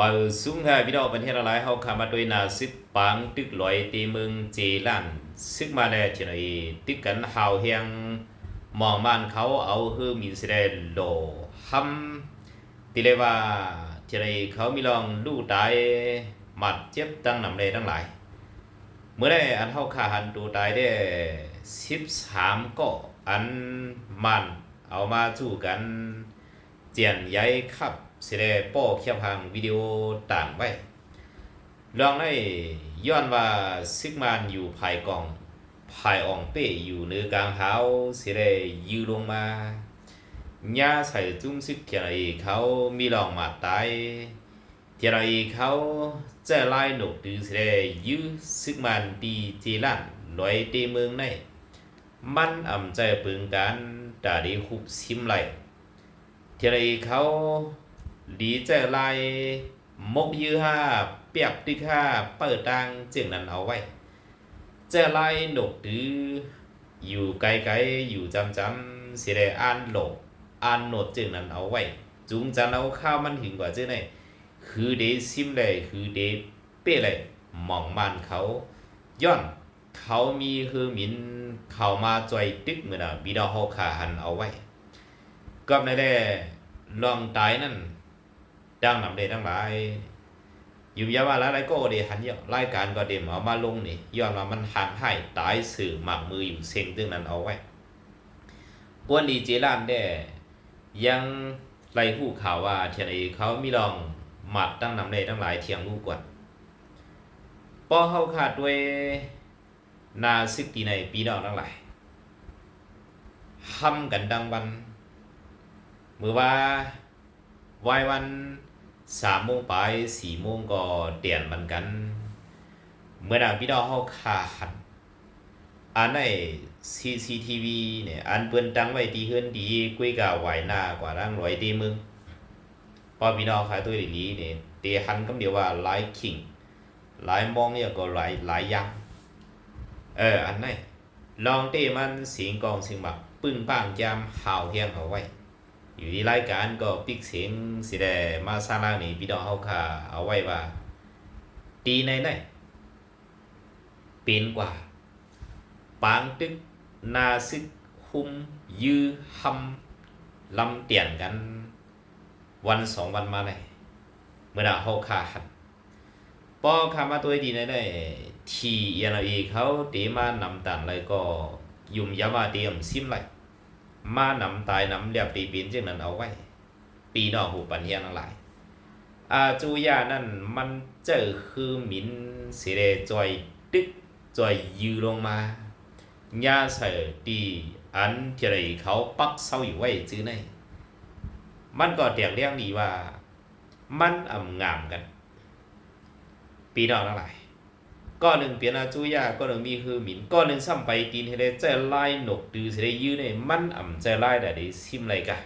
บาสูงค่ะพี่น้องประเทศอะไรเฮาคามาโดยนาซึกปังตึกลอยตีเมืองเจลันซึกมาแลที่ไหนตึกกันหาวเฮียงมองมันเขาเอาฮือมีสิได้โลหำติเลว่าที่ไหนเขามีลองดูตายมัดเจ็บตั้งนำเลยทั้งหลาย เมื่อได้อันเฮาขาหันดูตายได้13ก็อันมันเอามาจู้กัน เจียนใหญ่ครับสิได้โป้เขียบหางวิดีโอต่างไว้ลองได้ย้อนว่าซิกมานอยู่ภายกองภายอ่องเป้อยู่เนือกลางเท้าสิได้ยืลงมาย่าใส่จุ้มซึกเทียนอีเขามีลองมาตายเทียนอีเขาจะไล่หนกดือสิได้ยื้อซึกมันดีเจลันลอยเตเมืองในมันอ่ำใจปึงกันตาดีคุบซิมไหล เทียนอีเขา lý trở lại mốc dư ha bẹp đi ha bờ đang chuyện นั้นเอาไว้ trở lại nộp tư อยู่ไกลๆอยู่จำจำๆสิได้อ่านโหลอ่านโนดจึงนั้นเอาไว้ จุงจันเอาข้าวมันหิงกว่าเจ้าไหนคือเดซิมเลยคือเดเป้เลยหมองมันเขาย้อนเขามีคือมินเขามาจอยตึกเหมือนอะบิดาฮอขาหันเอาไว้ ก็ในได้ลองตายนั่นดังนำเดทั้งหลายอยู่ยาว่าอะไรก็เดหันเยอะรายการก็เดมเอามาลงนี่ย้อนว่ามันหันให้ตายสื่อหมักมืออยู่เซ็งตึงนั้นเอาไว้กวนดีเจรานได้ยังไรผู้ข่าวว่าเทียนเอเขามีลองหมัดตั้งนำเดทั้งหลายเทียงลูกกวนปอเขาขาดด้วยนาสิตีในปีนอกทั้งหลายห้ำกันดังวัน มือว่าวายวันสามโมงไปสี่โมงก็เตียนมันกัน เมื่อดาพี่ดาวเขาขาหันอันใน CCTV เนี่ยอันเปิ้นตั้งไว้ที่เฮือนดีกุ้ยกาไหวหน้ากว่าร่างร้อยตีมึงพอพี่น้องขายตัวดีๆเนี่ยเตหันก็เดียวว่าหลายคิงหลายมองเนี่ยก็หลายหลายยังเอออันไหนลองเตมันเสียงกองเสียงแบบปึ้งป้างยามห่าวเฮียงเอาไว้ อยู่ที่รายการก็ปิกเสียงสิได้มาซาลานี่พี่น้องเฮาค่ะเอาไว้ว่าตีในไหนเป็นกว่า ปางตึกนาซึกคุม ยื้อหำลำเตียนกัน วันสองวันมาไหนเมื่อดาเฮาค่ะหันปอคามาตัวดีในได้ทีเอ็นเอเขาตีมานำตันเลยก็ยุ่มยามาเตรียมซิมเล มานำตายนำเรียบตีปีนจึงนั้นเอาไว้ ปีนอกหูปัญญาทั้งหลายอาจูยานั่นมันเจอคือหมินสิเดจอยตึกจอยยือลงมาญาใส่ตีอันที่ไรเขาปักเศร้าอยู่ไว้จื้อในมันก็เตียงเรียงดีว่า มันอ่ำงามกัน ปีนอกทั้งหลาย ก็หนึ่งเปลี่ยนอาจูยาก็หนึ่งมีคือหมินก็หนึ่งซ้ำไปตีนให้ได้เจไล่หนกดือเสิได้ยื้อในมันอ่ำเจไล่แต่ได้ซิมไรกัน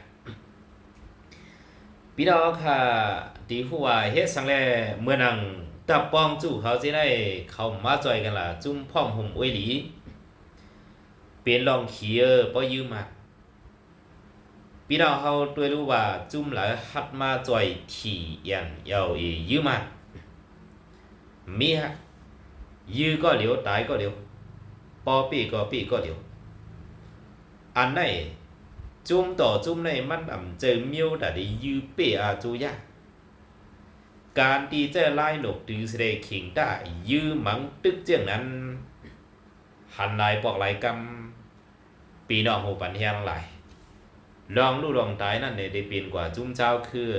พี่น้องค่ะตีหัวเฮ็ดสังแลเมื่อนังตับปองจู่เขาสิได้เข้ามาจอยกันล่ะจุ่มพร้อมห่มอวยหลีเปลี่ยนลองเขียบ่ยืมมาพี่น้องเขาด้วยรู้ว่าจุ่มหลายฮัดมาจอยที่ยันยาวอียืมมามีฮะ ยื้อก็เหลียวตายก็เหลียวปอปีก็ปีก็เหลียวอันไหนจุ่มต่อจุ่มในมันอ่ำเจอเมียวแต่ได้ยื้อเปีอาจูยะการตีเจอไล่หนกตือเสดขิงได้ยื้อมังตึกเจียงนั้น หันลายปอกลายกำปีนอกหูปันเฮียงหลายลองลู่ลองตายนั่นเนี่ยได้เปลี่ยนกว่าจุ่มเจ้าคือ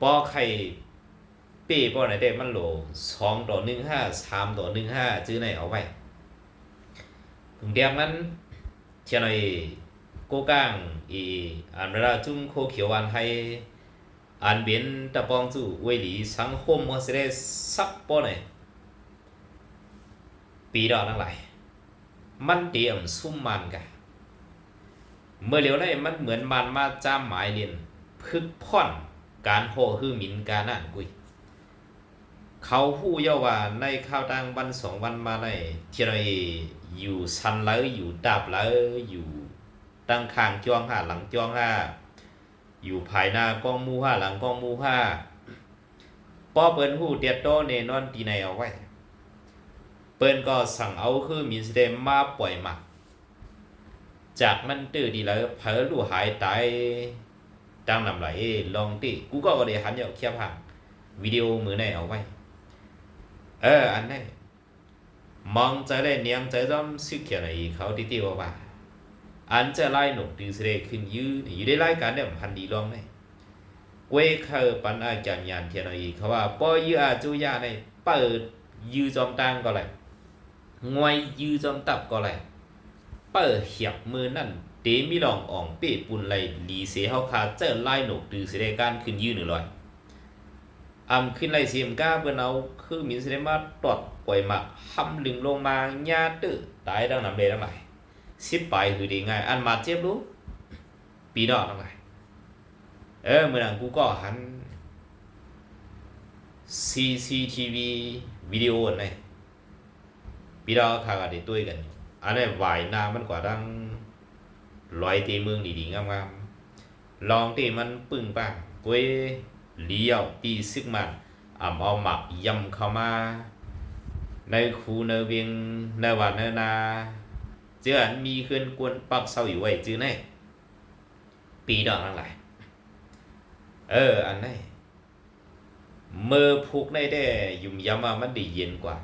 ปอไข่ ปีป้อนไหนเด็มันโหลสองต่อหนึ่งห้าสามต่อหนึ่งห้าจื้อไหนเอาไว้ถึงเดียมมันเทียนไอ้โกก้างอีอันเวลาจุ้มโคเขียววันให้อันเบียนตะปองจู่เวหลีสังคมมันสิได้ซับป้อนไหนปีดอกทั้งหลายมันเตรียมซุ่มมันกันเมื่อเหลียวได้มันเหมือนมันมาจ้ามหมายเรียนพึกพ่อนการโหฮือหมินการนั่นกุย เขาผู้เยาว่าในข้าวตังวันสองวันมาในเทียนเออยู่สันเลยอยู่ดาบเลยอยู่ตั้งข้างจ้องห้าหลังจ้องห้าอยู่ภายหน้ากล้องมูห้าหลังกล้องมูห้าปอเปิ้นฮู้เตียโตแน่นอนตีในเอาไว้ เปิ้นก็สั่งเอาคือมีสิได้มาปล่อยหมัก จากมันตื้อดีแล้วเผลอลู่หายตายดังนำไหลลองติกูก็บ่ได้หันเอาเคียบหังวิดีโอมือในเอาไว้ เออ อันนี้มองใจได้เนียงใจจอมซึกเขียนอีเขาติติว่าว่าอันจะไล่หนุกดีสิได้ขึ้นยืนอยู่ได้ไล่การเนี่ยพันดีลองได้เว้เคอปันอาจารย์ยานเทียนอีเขาว่าปอยืออาจุยาในเปิดยือจอมตังก็เลยงวยยือจอมตับก็เลยเปิดเหียบมือนั่นเตมีลองอ่องเป้ปุนไหลหลีเสียเฮาคาเจอไล่หนุกดีสิได้การขึ้นยืนหนึ่งลอย มาห้ำลึงลงมาญาตื้อตายดังนำเลยทั้งหลายสิบไปคือดีง่ายอันมาเจ็บรู้ปีนอกทั้งหลายเออเมื่อนั้นกูก็หัน CCTV วิดีโออันไหนปีดอกคากันได้ด้วยกันอยู่อันนี้ เลี้ยวตีซึกมันอ่ำเอาหมักยำเข้ามา ในคูในเวียงในวันในนาเจืออันมีขึ้นกวนปักเศร้าอยู่ไว้จื้อแน่ปีดอกทั้งหลายเอออันไหนี้เมื่อพุกในได้ยุ่มยำมามันดีเย็นกว่า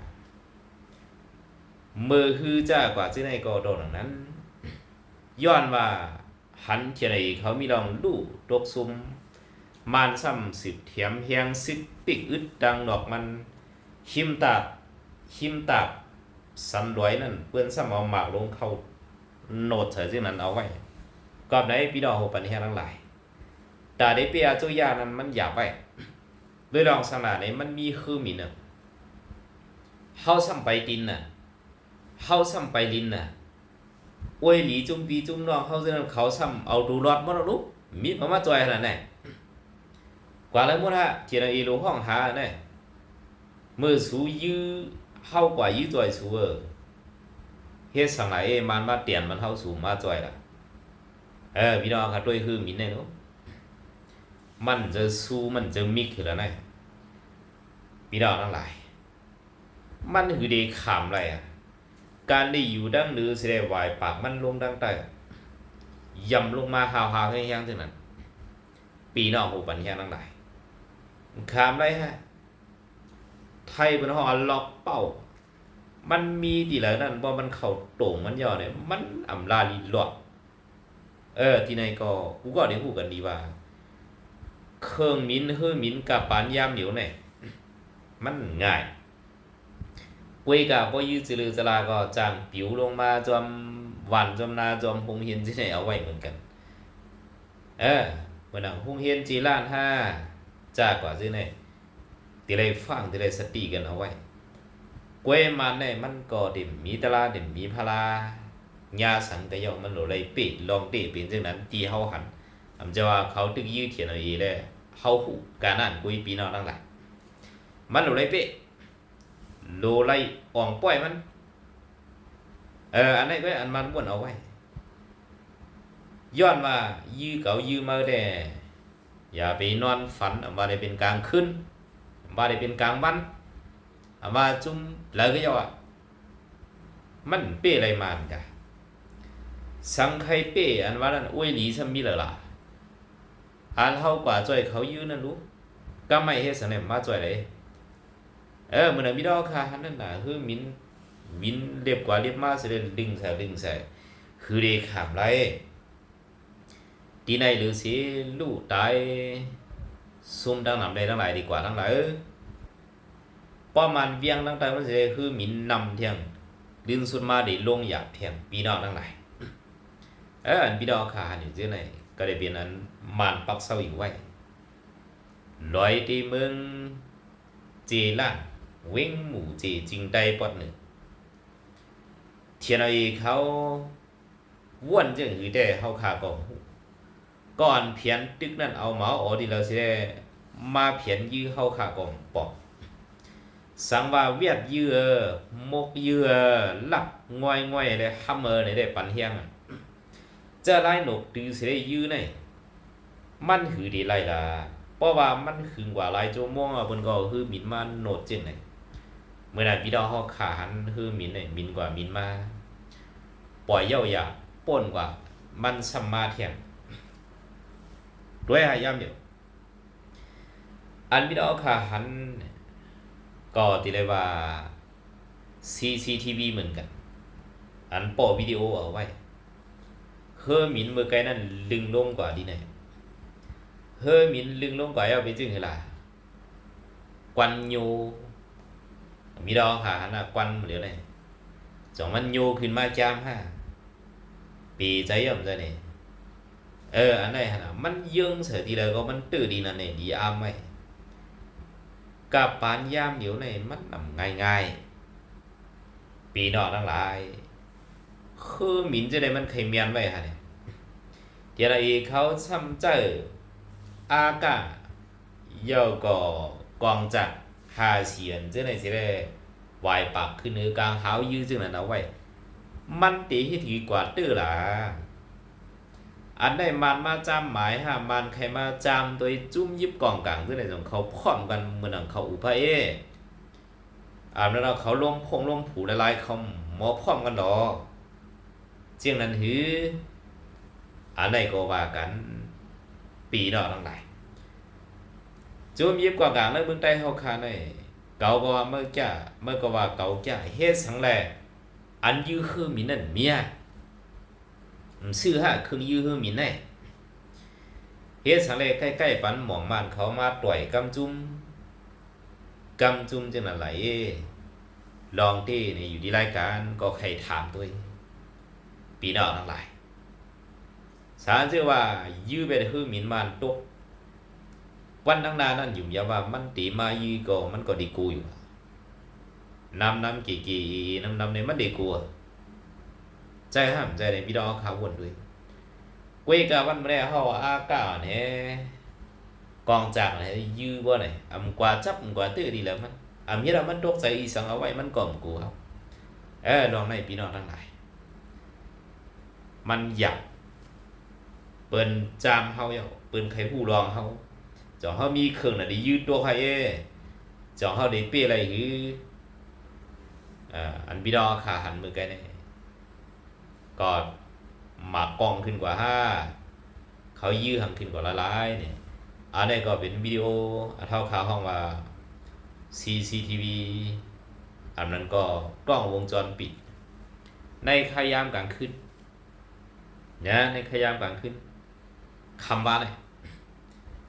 เมื่อฮือจ้ากว่าจื้อในก็โดนอย่างนั้นย้อนว่าหันเทียนไอเขามีลองลู่ตกซุม มานซ้ำสิบเถียมเฮียงสิบปิกอึดดังดอกมันหิมตาบหิมตาบสันรวยนั่นเพื่อนซ้ำเอาหมากลงเข้าโนดเถอะซึ่งนั้นเอาไว้กอบไหนพี่น้องหกปันเฮียทั้งหลายแต่ได้เปียจุยานั้นมันหยาบไปด้วยลองสนาเนี่ยมันมีคือมีน่ะเฮาซ้ำไปดินน่ะเฮาซ้ำไปลินน่ะอวยหลีจุ่มปีจุ่มน้องเฮาซึ่งนั้นเขาซ้ำเอาดูรอดบ่ล่ะลูกมีมามาจอยขนาดไหน กว่าแล้วมุ่งฮะเจริญอีโลห้องหาเนี่ยมือสูยื้อเข้ากว่ายื้อจอยสูเออเฮ็ดสังไหนมันมาเตียนมันเข้าสูมาจอยละเออพี่น้องครับด้วยคือมินเนี่ยเนาะมันจะสู้มันจะมิกขึ้นแล้วนะพี่น้องทั้งหลาย มันคือได้ขามอะไรอะ การได้อยู่ดังหรือแสด้ไหวปากมันลงดังใต้ย่ำลงมาหาวหาวๆให้ยังจังนั้น ปีน้อกหูปันแค่ทั้งหลาย ขามไรฮะ ไทยเป็นห้องล็อกเป้า มันมีตีแล้วนั่นว่ามันเข่าโต่งมันย่อเนี่ย มันอำลาลีหลอดเออ ที่ไหนก็กูก็ได้พูดกันดีว่า เครื่องมินเฮือมินกับปานยามเหนียวเนี่ยมันง่ายเวยกับพ่ยืดจืลือจลาก็จางปิวลงมาจอมหวันจอมนาจอมพงเฮียนที่ไหนเอาไว้เหมือนกัน เออเมื่อนังฮุงเฮียนจีล้านห้า จากกว่าซิเนี่ยตีไรฟังตีไรสติกันเอาไว้กวยมันเนี่ยมันก็เดิมมีตลาเดิมมีพลายาสังแต่ยอมันโหลไรปิดลองตีเป็นจังนั้นตีเฮาหันอำจะว่าเขาตึกยืดเถียนเอาอีเลยเฮาหูการนั่นกุยปีนอทั้งหลายมันโหลไรปิโหลไรอ่องป้อยมัน เอออันนี้ก็อันมันม้วนเอาไว้ย้อนว่ายื้อเก่ายื้อมาแต่ อย่าไปนอนฝันเอามาได้เป็นกลางคืนเอามาได้เป็นกลางวันเอามาจุ่มแล้วก็ยอะมันเป้อะไรมันกะสังใครเป้อันว่านั้นอ้วยหลีซะมีเหรอล่ะอันเฮากว่าจ่อยเขายื้อนั่นรู้ก็ไม่เฮ็ดสนมมาจ่อยเลยเออมื้อนั้นมีดอกค่ะนั่นน่ะคือมินมินเรียบกว่าเรียบมาสิได้ดึงใส่ดึงใส่คือได้ขามไร tí này lữ sĩ lũ trái xung đang nằm đây đang lại đi quả đang lại ป้อมันเวียงตั้งแต่มันจะคือหมินนำเที่ยงดึงสุดมาได้ลงหยาบเที่ยงปีนอกทั้งหลายเอออันปีนอกขาอยู่ที่ไหนก็ได้เป็นอันมันปักเศร้าอยู่ไว้ลอยที่เมืองเจล่างเว้งหมู่เจจริงใจปอดหนึ่งเทียนเอาอีเขาว่วนจังหือได้เฮาขาก็ ก่อนเพียนตึกนั่นเอาหมาอ๋อดีเราสิได้มาเพียนยื้อเข้าขากองปอกสังว่าเวียดยื้อมกยื้อหลับง่อยง่อยเลยฮัมเมอร์ในได้ปันเฮียงอะจะไล่หนกตือสิได้ยื้อในมันหือดีไล่ละเพราะว่ามันขึงกว่าหลายชั่วโมงอะเพิ่นก็คือมินมาโนดจึงไหนเมื่อนั้นพี่น้องเฮาขาหันคือมินไหนมินกว่ามินมา ปล่อยเย้าหยาป่นกว่า มันสัมมาเทียง ด้วยหายามเดียวอันพี่น้องขาหันก็ติเลยว่า CCTV เหมือนกัน อันปอวิดีโอเอาไว้เฮอหมินเมื่อไกลนั้นลึงลงกว่าดีไหนเฮอหมินลึงลงกว่าเอาไปจึงเหรอควันโยมีดอกหาหันอะควันเหลือไงจองมันโยขึ้นมาจามฮะปีใจย่อมใจเนี่ย เอออันไหนฮะนะมันยึงเสียทีเลยก็มันตื้อดีนั่นเนี่ยดีอามไว้กับปานยามเดี๋ยวนี่มันนำง่ายๆปีนอกทั้งหลายคือหมินจะได้มันเคยเมียนไว้ฮะเนี่ยเดี๋ยวอีเขาซ้ำเจออากาเยาก็กองจักหาเสียนจะไหนสิได้วายปากขึ้นเนื้อกลางหายื้อจึงนั้นเอาไว้มันตีให้ถือกว่าตื้อหล่ะ อันได้มันมาจำหมายฮะมันใครมาจำโดยจุ้มยิบกองกลางซึ่งในของเขาพร้อมกันเหมือนของเขาอุปเออ่าแล้วเขาลงพงลงผูละลายเขาหมอพร้อมกันดอกเจียงนั้นหืออันใดก็ว่ากันปีนอกทั้งหลายจุ้มยิบกองกลางในเมืองใต้เฮาคาในเก่าก็ว่าเมื่อจ้าเมื่อก็ว่าเก่าจ้าเฮ็ดสังแลอันยื้อคือมีนั่นเมีย ซื้อฮะครึ่งยื้อคือมินแน่เฮ็ดสังเลใกล้ๆปันหมองมันเขามาต่อยกำจุ้มกำจุ้มจังนั้นไหลลองที่นี่อยู่ที่รายการก็ใครถามตัวเองปีนอกทั้งหลายสารเชื่อว่ายื้อไปคือมินมันตกวันทั้งนานั่นอยู่ยาว่ามันตีมายื้อก็มันก็ดีกูอยู่นำนำกี่กี่นำนำในมันดีกูอะ ใจห้ามใจในพี่น้องเขาวนด้วยเวกาวันแรกเขาอากาเนี่ยกองจากเนี่ยยื้อบ่เนี่ยอำกว่าจับกว่าตื้อดีแล้วมันอำเฮ็ดแล้วมันตกใจอีสังเอาไว้มันก่อมกูครับเออลองในพี่น้องทั้งหลายมันอยากเปิ้นจามเฮาเยาเปิ้นใครผู้รองเฮาจองเฮามีเครื่องน่ะได้ยืดตัวใครเอ้จองเฮาได้เปี้ยอะไรหืออ่าอันพี่น้องขาหันมือไกลเนี่ย ก็หมากกล้องขึ้นกว่าห้าเขายื้อหังขึ้นกว่าละลายเนี่ยอันนี้ก็เป็นวิดีโอเท่าข่าวห้องว่า CCTV อันนั้นก็กล้องวงจรปิด ในขยามกลางคืนเนี่ยในขยามกลางคืนคำว่าเนี่ย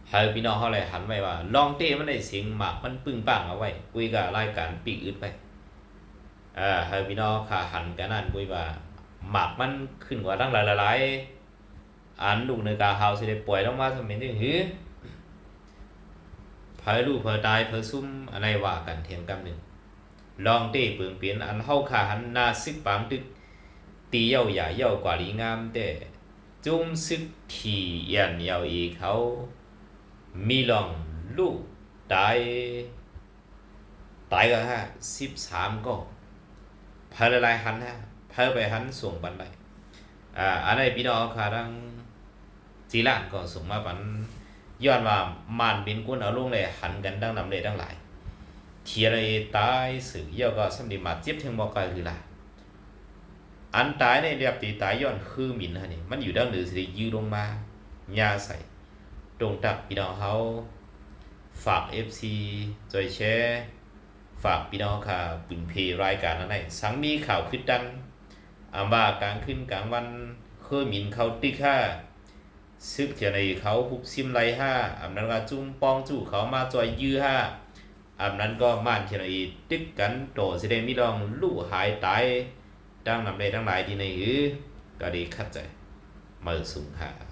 ให้พี่น้องเขาเลยหันไปว่า ลองเต้มันได้เสียงหมากมันปึ้งปังเอาไว้คุยกับรายการปีกอึดไปอ่าให้พี่น้องขาหันกันนั่นคุยว่า หมักมันขึ้นกว่าตั้งหลายหลายอันลูกในกาเฮาสิได้ป่วยลงมาสมัยนึงหือเผยลูกเผยตายเผยซุ่มอะไรว่ากันเทียมกันหนึ่งลองเต้เปลืองเปลี่ยนอันเฮาขาหันหน้าซึกปามตึกตีเย้าหย่าเย้ากว่าลีงามแต่จุ้มซึกที่ยันเย้าอีเขา มีลองลูกตายตายก็ฮะสิบสามก็เผยหลายหันฮะ เพิ่ไปหันส่งบันไดอ่าอันไหนพี่น้องค่ะทั้งจีรานก็ส่งมาบันย้อนว่ามานบินกุนเอาลงเลยหันกันดังนำเลยดังหลายเทียอะไรตายสื่อเยอะก็สำดีมาเจ็บถึงบอกกคือละอันตายในเรียบตีตายย้อนคือหมินฮะนี่มันอยู่ด้านหรือสิยืดลงมาหญ้าใส่ตรงตักพี่น้องเขาฝาก FC จอยแชร์ฝากพี่น้องค่ะปืนเพรายการนั้นไหนสังมีข่าวขึ้นดัง อาว่ากลางขึ้นกลางวันเคยหมินเขาติค่าซึกเจในเขาหุบซิมไรห้าอำนั้นก็จุ้มปองจู่เขามาจอยยื้อห้าอำนั้นก็ม่านเจในตึกกันโตแสดงมิลองลู่หายตายดังนำในทั้งหลายที่ในหือก็ดีคัดใจมือสูงหา